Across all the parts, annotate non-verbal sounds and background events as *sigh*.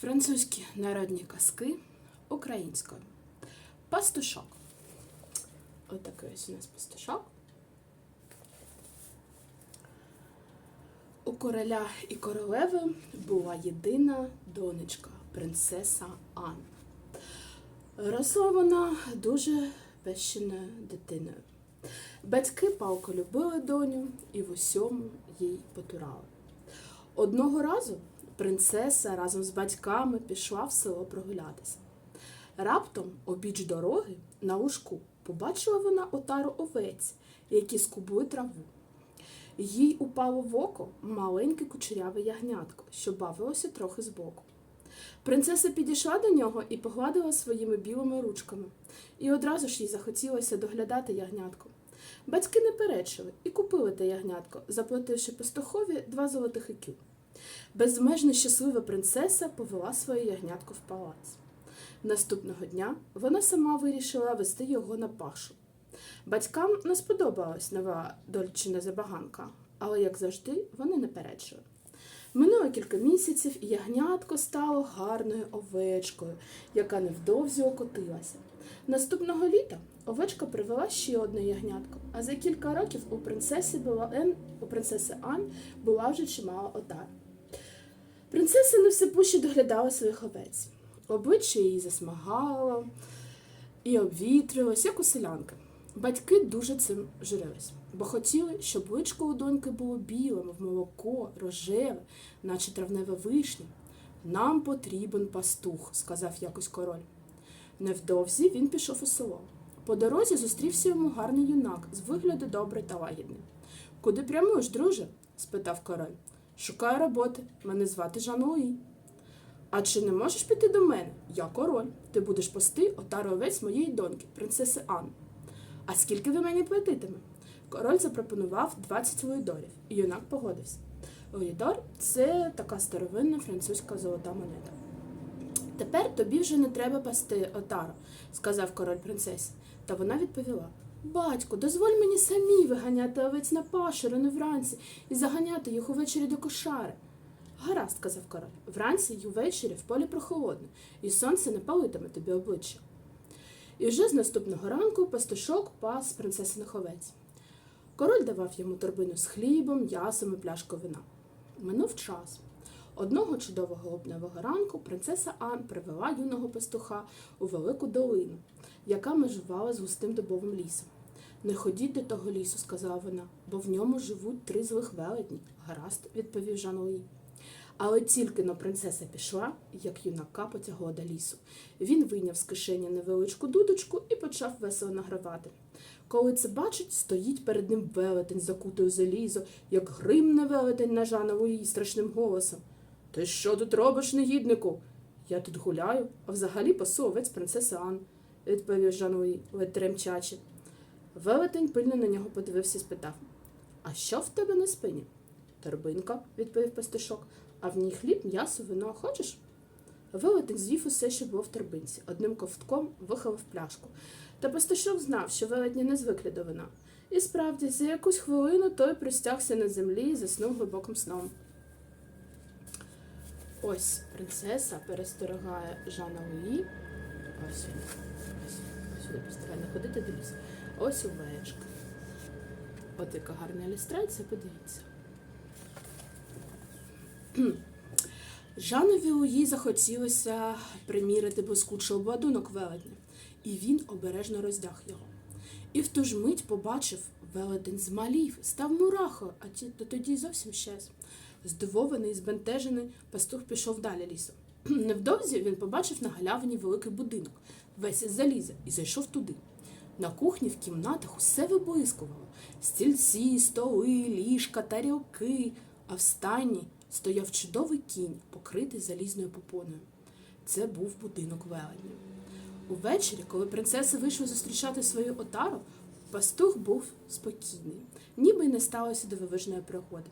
Французькі народні казки українською. Пастушок. Отакий ось у нас пастушок. У короля і королеви була єдина донечка, принцеса Анна. Росла вона дуже безчинною дитиною. Батьки палко любили доню і в усьому їй потурали. Одного разу принцеса разом з батьками пішла в село прогулятися. Раптом обіч дороги на лужку побачила вона отару овець, які скубли траву. Їй упало в око маленьке кучеряве ягнятко, що бавилося трохи збоку. Принцеса підійшла до нього і погладила своїми білими ручками, і одразу ж їй захотілося доглядати ягнятко. Батьки не перечили і купили те ягнятко, заплативши пастухові два золотих ікю. Безмежно щаслива принцеса повела своє ягнятко в палац. Наступного дня вона сама вирішила вести його на пашу. Батькам не сподобалась нова дольчина забаганка, але, як завжди, вони не перечили. Минуло кілька місяців, і ягнятко стало гарною овечкою, яка невдовзі окотилася. Наступного літа овечка привела ще одне ягнятко, а за кілька років у принцеси була у принцеси Ан була вже чимала отар. Принцеса не все пуще доглядала своїх овець. Обличчя її засмагало і обвітрилось, як у селянки. Батьки дуже цим журились, бо хотіли, щоб личко у доньки було білим, в молоко, рожеве, наче травнева вишня. Нам потрібен пастух, сказав якось король. Невдовзі він пішов у село. По дорозі зустрівся йому гарний юнак з вигляду добрий та лагідний. Куди прямуєш, друже? спитав король. Шукаю роботи. Мене звати Жан Луї. А чи не можеш піти до мене? Я король. Ти будеш пасти отару овець моєї доньки, принцеси Анни. А скільки ви мені платитиме? Король запропонував 20 луїдорів, і юнак погодився. Луїдор це така старовинна французька золота монета. Тепер тобі вже не треба пасти отару, сказав король принцесі. Та вона відповіла: Батько, дозволь мені самі виганяти овець на пашу рано вранці і заганяти їх увечері до кошари. Гаразд, сказав король, вранці й увечері в полі прохолодно, і сонце не палитиме тобі обличчя. І вже з наступного ранку пастушок пас принцесиних овець. Король давав йому торбину з хлібом, м'ясом і пляшку вина. Минув час. Одного чудового лобневого ранку принцеса Ан привела юного пастуха у велику долину, яка межувала з густим дубовим лісом. Не ходіть до того лісу, сказала вона, бо в ньому живуть три злих велетні. Гаразд, відповів Жан Луї. Але тільки но принцеса пішла, як юнака потягло до лісу. Він вийняв з кишені невеличку дудочку і почав весело награвати. Коли це бачить, стоїть перед ним велетень, закутий у залізо, як гримне велетень на Жана Луї страшним голосом. Ти що тут робиш, негіднику? Я тут гуляю, а взагалі пасу овець принцеси Ан, відповів Жан Луї, ледь тремчачи. Велетень пильно на нього подивився і спитав А що в тебе на спині? Торбинка, відповів пастушок, а в ній хліб, м'ясо, вино хочеш? Велетень звів усе, що було в торбинці, одним ковтком виховав пляшку. Та пастушок знав, що велетні не звикли до вина. І справді, за якусь хвилину той простягся на землі і заснув глибоким сном. Ось принцеса перестерігає Жана Луї. Ось він. Сюди поставай, ходити до лісу. Ось овечка. От яка гарна ілюстрація, подивіться. *clears throat* Жанові Луї захотілося примірити блискучий обладунок велетня, і він обережно роздяг його. І в ту ж мить побачив велетень змалів, став мурахою, а то тоді зовсім щез. Здивований, збентежений, пастух пішов далі лісом. *clears throat* Невдовзі він побачив на галявині великий будинок, весь із заліза, і зайшов туди. На кухні в кімнатах усе виблискувало стільці, столи, ліжка, тарілки, а в стайні стояв чудовий кінь, покритий залізною попоною. Це був будинок велетня. Увечері, коли принцеса вийшла зустрічати свою отару, пастух був спокійний, ніби й не сталося дивовижної пригоди.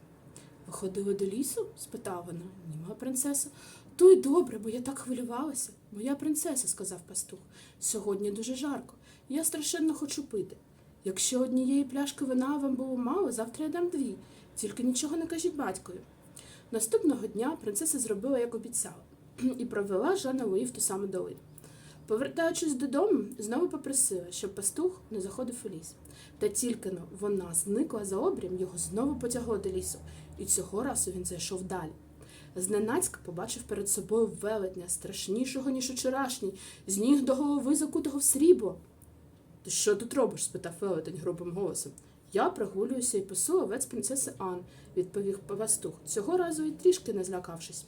Ви ходили до лісу? спитала вона. Ні, моя принцеса. То й добре, бо я так хвилювалася. Моя принцеса, сказав пастух. Сьогодні дуже жарко. Я страшенно хочу пити. Якщо однієї пляшки вина вам було мало, завтра я дам дві. Тільки нічого не кажіть батькові. Наступного дня принцеса зробила, як обіцяла. *clears throat* і провела Жана Луї ту саму долину. Повертаючись додому, знову попросила, щоб пастух не заходив у ліс. Та тільки вона зникла за обрієм, його знову потягло до лісу, і цього разу він зайшов далі. Зненацька побачив перед собою велетня, страшнішого, ніж учорашній, з ніг до голови закутого в срібло. Ти що тут робиш? спитав велетень грубим голосом. Я прогулююся і пасу овець принцеси Ан, відповів пастух, цього разу і трішки не злякавшись.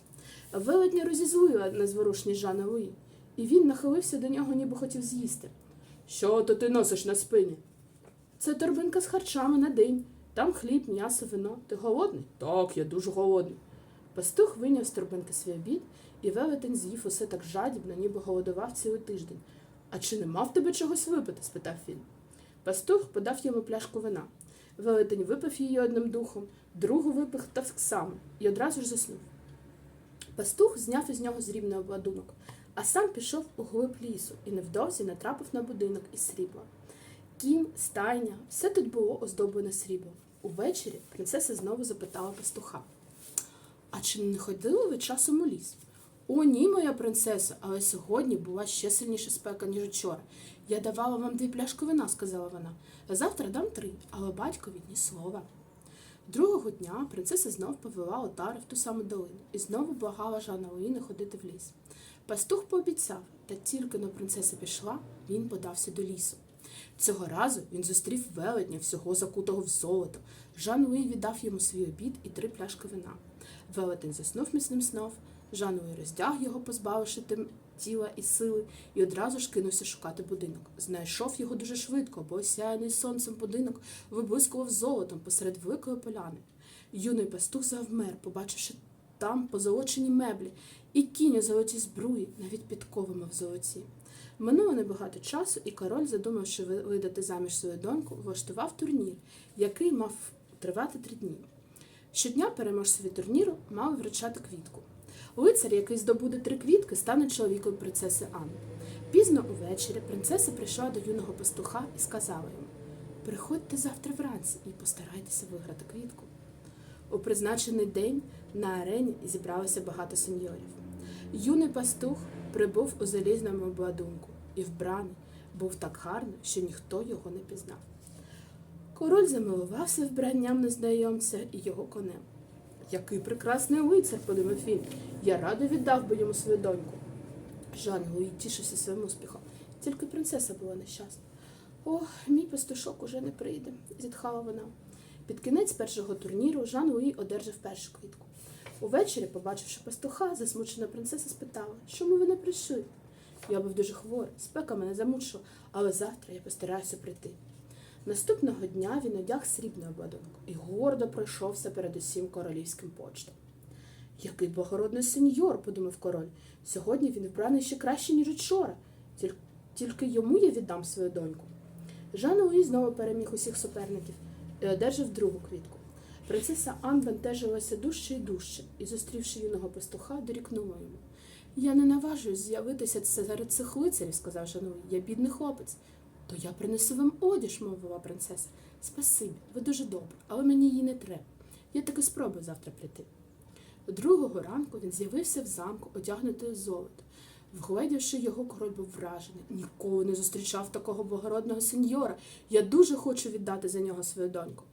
Велетня розізлила незворушність Жана Луї, і він нахилився до нього, ніби хотів з'їсти. Що то ти носиш на спині? Це торбинка з харчами на день. Там хліб, м'ясо, вино. Ти голодний? Так, я дуже голодний. Пастух вийняв з торбинки свій обід, і велетень з'їв усе так жадібно, ніби голодував цілий тиждень. А чи нема в тебе чогось випити? спитав він. Пастух подав йому пляшку вина. Велетень випив її одним духом, другу випив так само і одразу ж заснув. Пастух зняв із нього зрібний обладунок, а сам пішов у глиб лісу і невдовзі натрапив на будинок із срібла. Кінь, стайня, все тут було оздоблене сріблом. Увечері принцеса знову запитала пастуха. А чи не ходили ви часом у ліс? О, ні, моя принцеса, але сьогодні була ще сильніша спека, ніж учора. Я давала вам дві пляшки вина, сказала вона. Завтра дам три, але батькові ні слова. Другого дня принцеса знов повела отари в ту саму долину і знову благала Жана Луї не ходити в ліс. Пастух пообіцяв, та тільки но принцеса пішла, він подався до лісу. Цього разу він зустрів велетня всього закутого в золото. Жан Луї віддав йому свій обід і три пляшки вина. Велетень заснув міцним сном. Жан Луї роздяг його, позбавивши тим тіла і сили, і одразу ж кинувся шукати будинок. Знайшов його дуже швидко, бо осяяний сонцем будинок виблискував золотом посеред великої поляни. Юний пастух завмер, побачивши там позолочені меблі і кінь у золотій збруї, навіть підковами в золоті. Минуло небагато часу, і король, задумавши видати заміж свою доньку, влаштував турнір, який мав тривати три дні. Щодня переможцеві турніру мали вручати квітку. Лицар, який здобуде три квітки, стане чоловіком принцеси Анни. Пізно увечері принцеса прийшла до юного пастуха і сказала йому: Приходьте завтра вранці і постарайтеся виграти квітку. У призначений день на арені зібралося багато сеньорів. Юний пастух прибув у залізному обладунку і вбраний був так гарно, що ніхто його не пізнав. Король замилувався вбранням незнайомця і його конем. Який прекрасний лицар, подумав він. Я радо віддав би йому свою доньку. Жан Луї тішився своїм успіхом, тільки принцеса була нещасна. Ох, мій пастушок уже не прийде, зітхала вона. Під кінець першого турніру Жан Луї одержав першу квітку. Увечері, побачивши пастуха, засмучена принцеса спитала, чому ви не прийшли? Я був дуже хворий, спека мене замучила, але завтра я постараюся прийти. Наступного дня він одяг срібний обладунок і гордо пройшовся перед усім королівським почтом. Який благородний сеньор, подумав король. Сьогодні він вбраний ще краще, ніж учора. Тільки йому я віддам свою доньку. Жан Луї знову переміг усіх суперників і одержав другу квітку. Принцеса Ан бентежилася дужче і дужче, і, зустрівши юного пастуха, дорікнула йому. Я не наважуюсь з'явитися серед цих лицарів, сказав Жан. Я бідний хлопець. То я принесу вам одяж, мовила принцеса. Спасибі, ви дуже добре, але мені її не треба. Я таки спробую завтра прийти. Другого ранку він з'явився в замку, одягнутий золото. Вгледівши його, король був вражений. Ніколи не зустрічав такого благородного сеньора. Я дуже хочу віддати за нього свою доньку.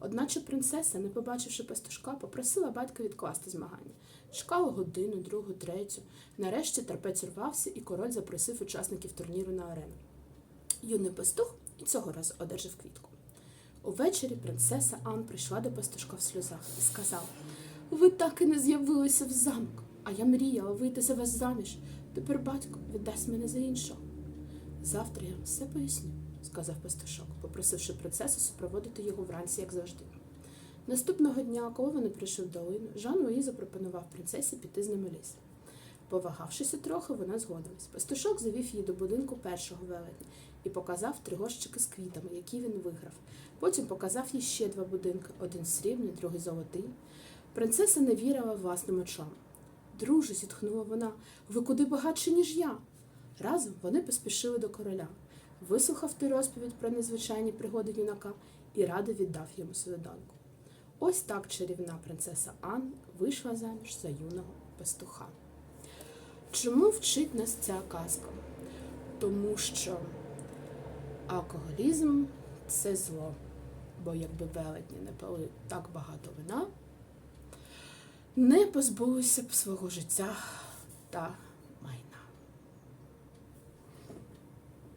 Одначе принцеса, не побачивши пастушка, попросила батька відкласти змагання. Чекала годину, другу, третю. Нарешті терпець урвався, і король запросив учасників турніру на арену. Юний пастух і цього разу одержав квітку. Увечері принцеса Ан прийшла до пастушка в сльозах і сказала: Ви так і не з'явилися в замок, а я мріяла вийти за вас заміж. Тепер батько віддасть мене за іншого. Завтра я вам все поясню, сказав пастушок, попросивши принцесу супроводити його вранці, як завжди. Наступного дня, коли вони прийшли в долину, Жан Луї запропонував принцесі піти з ними ліс. Повагавшися трохи, вона згодилась. Пастушок завів її до будинку першого велетня і показав три горщики з квітами, які він виграв. Потім показав їй ще два будинки: один срібний, другий золотий. Принцеса не вірила власним очам. Друже, зітхнула вона, ви куди багатші, ніж я. Разом вони поспішили до короля. Вислухав ти розповідь про незвичайні пригоди юнака і радо віддав йому свою. Ось так чарівна принцеса Ан вийшла заміж за юного пастуха. Чому вчить нас ця казка? Тому що алкоголізм це зло. Бо якби велетні не пили так багато вина, не позбулися б свого життя та